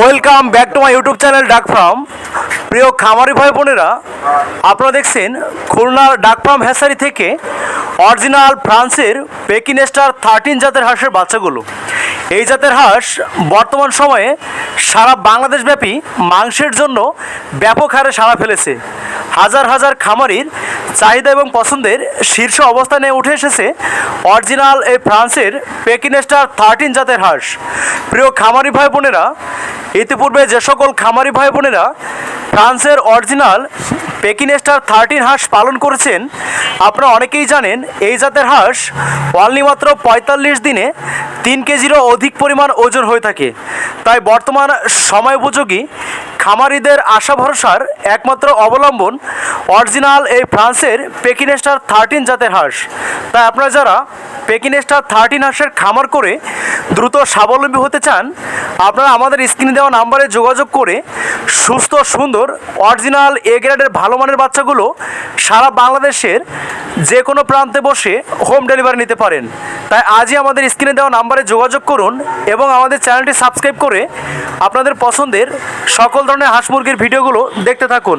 Welcome back to my YouTube channel duck farm প্রিয় খামারি ভাই বোনেরা, আপনারা দেখছেন খুলনার ডাক ফার্ম হ্যাসারি থেকে অরিজিনাল ফ্রান্সের পেকিনেস্টার থার্টিন জাতের হাঁসের বাচ্চাগুলো। এই জাতের হাঁস বর্তমান সময়ে সারা বাংলাদেশব্যাপী মাংসের জন্য ব্যাপক হারে সাড়া ফেলেছে। হাজার হাজার খামারির চাহিদা এবং পছন্দের শীর্ষ অবস্থানে উঠে এসেছে অরিজিনাল এই ফ্রান্সের পেকিনেস্টার থার্টিন জাতের হাঁস। প্রিয় খামারি ভাই বোনেরা ইতিপূর্বে যে সকল খামারি ভাই বোনেরা ফ্রান্সের অরিজিনাল পেকিনেস্টার থার্টিন হাঁস পালন করেছেন, আপনারা অনেকেই জানেন, এই জাতের হাঁস অনলি মাত্র পঁয়তাল্লিশ দিনে তিন কেজিরও অধিক পরিমাণ ওজন হয়ে থাকে। তাই বর্তমান সময় উপযোগী খামারিদের আশা ভরসার একমাত্র অবলম্বন অরিজিনাল এই ফ্রান্সের পেকিনেস্টার থার্টিন জাতের হাঁস। তাই আপনারা যারা পেকিনেস্টার থার্টিন হাঁসের খামার করে দ্রুত স্বাবলম্বী হতে চান, আপনারা আমাদের স্ক্রিনে দেওয়া নাম্বারে যোগাযোগ করে সুস্থ, সুন্দর অরিজিনাল এ গ্রেডের ভালো মানের বাচ্চাগুলো সারা বাংলাদেশের যে কোনো প্রান্তে বসে হোম ডেলিভারি নিতে পারেন। তাই আজই আমাদের স্ক্রিনে দেওয়া নাম্বারে যোগাযোগ করুন এবং আমাদের চ্যানেলটি সাবস্ক্রাইব করে আপনাদের পছন্দের সকল ধরনের হাঁস মুরগির ভিডিওগুলো দেখতে থাকুন।